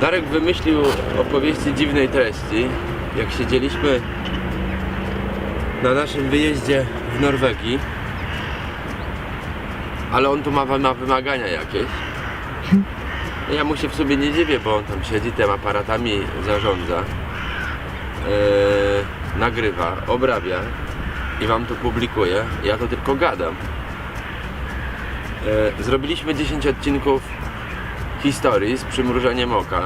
Darek wymyślił opowieści dziwnej treści, jak siedzieliśmy na naszym wyjeździe w Norwegii. Ale on tu ma, ma wymagania jakieś. No Ja mu się w sobie nie dziwię, bo on tam siedzi, tym aparatami zarządza, yy, nagrywa, obrabia i wam to publikuje. Ja to tylko gadam. Yy, zrobiliśmy 10 odcinków historii z przymrużeniem oka.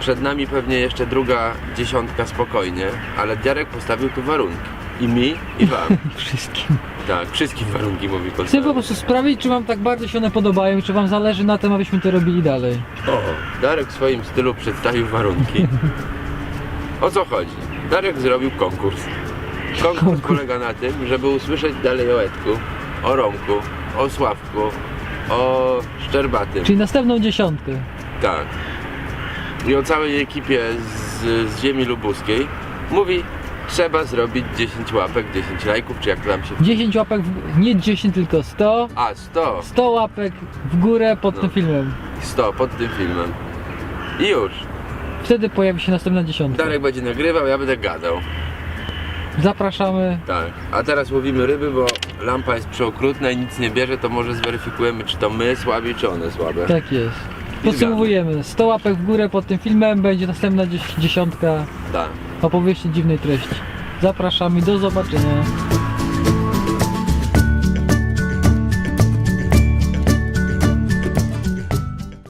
Przed nami pewnie jeszcze druga dziesiątka spokojnie, ale Dziarek postawił tu warunki. I mi, i wam. Wszystkim. Tak, wszystkim warunki mówi Chcę po prostu sprawdzić, czy wam tak bardzo się one podobają i czy wam zależy na tym, abyśmy to robili dalej. O, Darek w swoim stylu przedstawił warunki. O co chodzi? Darek zrobił konkurs. Konkurs Konkurs. polega na tym, żeby usłyszeć dalej o Edku, o Romku, o Sławku, o Szczerbatym. Czyli następną dziesiątkę. Tak. I o całej ekipie z, z ziemi lubuskiej. Mówi, trzeba zrobić 10 łapek, 10 lajków, czy jak to tam się... 10 łapek, w... nie 10 tylko 100. A, 100. 100 łapek w górę pod No. tym filmem. 100 pod tym filmem. I już. Wtedy pojawi się następna dziesiątka. Darek będzie nagrywał, ja będę gadał. Zapraszamy. Tak. A teraz łowimy ryby, bo lampa jest przeokrutna i nic nie bierze, to może zweryfikujemy, czy to my słabi, czy one słabe. Tak jest. Podsumowujemy. 100 łapek w górę pod tym filmem, będzie następna dzies- dziesiątka Tak. opowieści dziwnej treści. Zapraszamy, do zobaczenia.